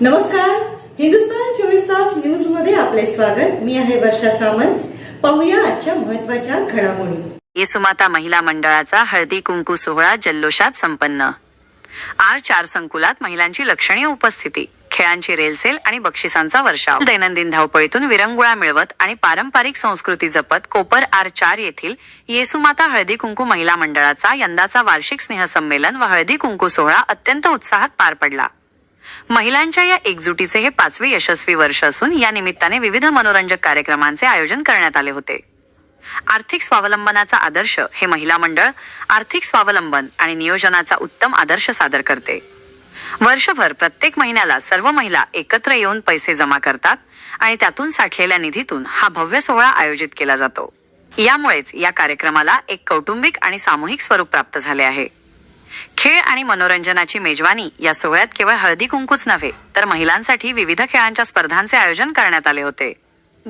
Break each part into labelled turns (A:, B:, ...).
A: नमस्कार. हिंदुस्तान चोवीस तास न्यूजमध्ये आपले स्वागत. मी आहे वर्षा सामंत. पाहूया आजच्या महत्त्वाच्या घडामोडी.
B: येसुमाता महिला मंडळाचा हळदी कुंकू सोहळा जल्लोषात संपन्न. आर चार संकुलात महिलांची लक्षणीय उपस्थिती. खेळांची रेलसेल आणि बक्षिसांचा वर्षाव. दैनंदिन धावपळीतून विरंगुळा मिळवत आणि पारंपरिक संस्कृती जपत कोपर आर चार येथील येसुमाता हळदी कुंकू महिला मंडळाचा यंदाचा वार्षिक स्नेहसंमेलन व हळदी कुंकू सोहळा अत्यंत उत्साहात पार पडला. महिलांच्या या एकजुटीचे हे पाचवे यशस्वी वर्ष असून या निमित्ताने विविध मनोरंजक कार्यक्रमांचे आयोजन करण्यात आले होते. आर्थिक स्वावलंबनाचा आदर्श हे महिला मंडळ आर्थिक स्वावलंबन आणि नियोजनाचा उत्तम आदर्श सादर करते. वर्षभर प्रत्येक महिन्याला सर्व महिला एकत्र येऊन पैसे जमा करतात आणि त्यातून साठलेल्या निधीतून हा भव्य सोहळा आयोजित केला जातो. यामुळेच या कार्यक्रमाला एक कौटुंबिक आणि सामूहिक स्वरूप प्राप्त झाले आहे. खेळ आणि मनोरंजनाची मेजवानी या सोहळ्यात केवळ हळदी कुंकूच नव्हे तर महिलांसाठी विविध खेळांच्या स्पर्धांचे आयोजन करण्यात आले होते.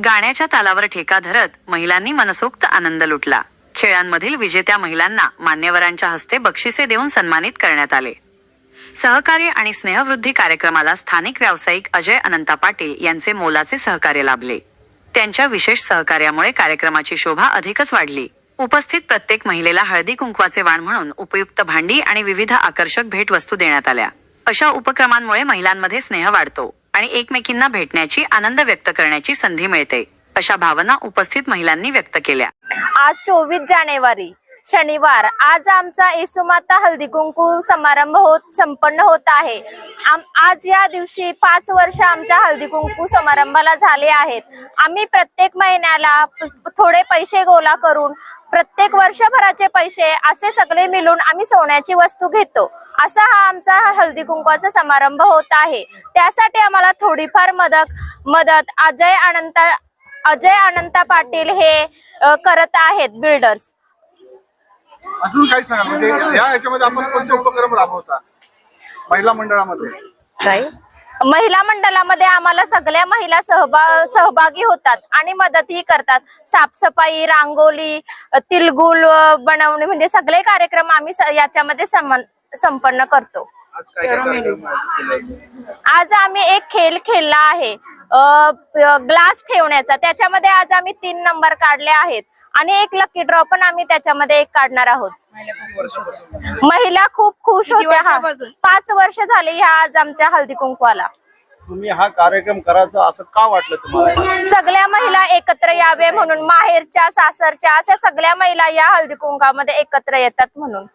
B: गाण्याच्या तालावर ठेका धरत महिलांनी मनसोक्त आनंद लुटला. खेळांमधील विजेत्या महिलांना मान्यवरांच्या हस्ते बक्षिसे देऊन सन्मानित करण्यात आले. सहकार्य आणि स्नेहवृद्धी कार्यक्रमाला स्थानिक व्यावसायिक अजय अनंता पाटील यांचे मोलाचे सहकार्य लाभले. त्यांच्या विशेष सहकार्यामुळे कार्यक्रमाची शोभा अधिकच वाढली. उपस्थित प्रत्येक महिलेला हळदी कुंकवाचे वाण म्हणून उपयुक्त भांडी आणि विविध आकर्षक भेटवस्तू देण्यात आल्या. अशा उपक्रमांमुळे महिलांमध्ये स्नेह वाढतो आणि एकमेकींना भेटण्याची आनंद व्यक्त करण्याची संधी मिळते. अशा भावना उपस्थित महिलांनी व्यक्त केल्या.
C: आज चोवीस जानेवारी शनिवार. आज आमचा येसुमाता हल्दी कुंकू समारंभ होत संपन्न होत आहे. आज या दिवशी पाच वर्ष आमच्या हल्दी कुंकू समारंभाला झाले आहेत. आम्ही प्रत्येक महिन्याला थोडे पैसे गोळा करून प्रत्येक वर्षभराचे पैसे असे सगळे मिळून आम्ही सोन्याची वस्तू घेतो. असा हा आमचा हळदी कुंकवाचा समारंभ होत आहे. त्यासाठी आम्हाला थोडीफार मदत मदत अजय अनंता अजय अनंता पाटील हे करत आहेत बिल्डर्स
D: अजून काय सांगाल? म्हणजे या याच्यामध्ये आपण कोणते उपक्रम राबवता? महिला मंडळामध्ये.
C: काय? महिला मंडळामध्ये आम्हाला सगळ्या महिला सहभा सहभागी होतात आणि मदतही करतात. साफसफाई रांगोली तिलगुल बनवणे म्हणजे सगळे कार्यक्रम आम्ही याच्यामध्ये संपन्न करतो?
D: आज
C: आम्ही एक खेळ खेळला आहे. ग्लास ठेवण्याचा. त्याच्यामध्ये आज आम्ही तीन नंबर काढले आहेत. आणि एक लकी ड्रॉ पण आम्ही त्याच्यामध्ये एक काढणार आहोत. महिला खूप खुश होत्या हा. पाच वर्ष झाली ह्या आज आमच्या हळदी कुंकवाला.
E: तुम्ही हा कार्यक्रम करायचा असं का वाटलं तुम्हाला?
C: सगळ्या महिला एकत्र यावे म्हणून माहेरच्या सासरच्या अशा सगळ्या महिला या हळदी कुंकामध्ये एकत्र येतात म्हणून.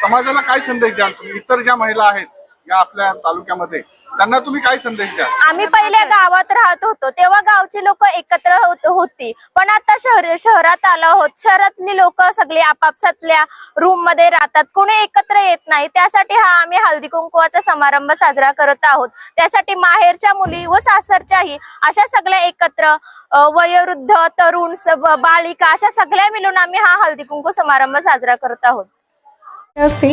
D: समाजाला काय संदेश द्याल तुम्ही? इतर ज्या महिला आहेत या आपल्या तालुक्यामध्ये त्यांना तुम्ही काय संदेश द्याल?
C: आम्ही पहिले गावात राहत होतो तेव्हा गावची लोक एकत्र होत होती. पण आता शहर शहरात आलो आहोत. शहरातली लोक सगळी आपापसातल्या रूममध्ये राहतात. कोणी एकत्र येत नाही. त्यासाठी हा आम्ही हळदी कुंकुवाचा समारंभ साजरा करत आहोत. त्यासाठी माहेरच्या मुली व सासरच्याही अशा सगळ्या एकत्र अ, वयोवृद्ध तरुण स- बालिका अशा सगळ्या मिळून आम्ही हा हळदी कुंकू समारंभ साजरा करत आहोत.
F: असते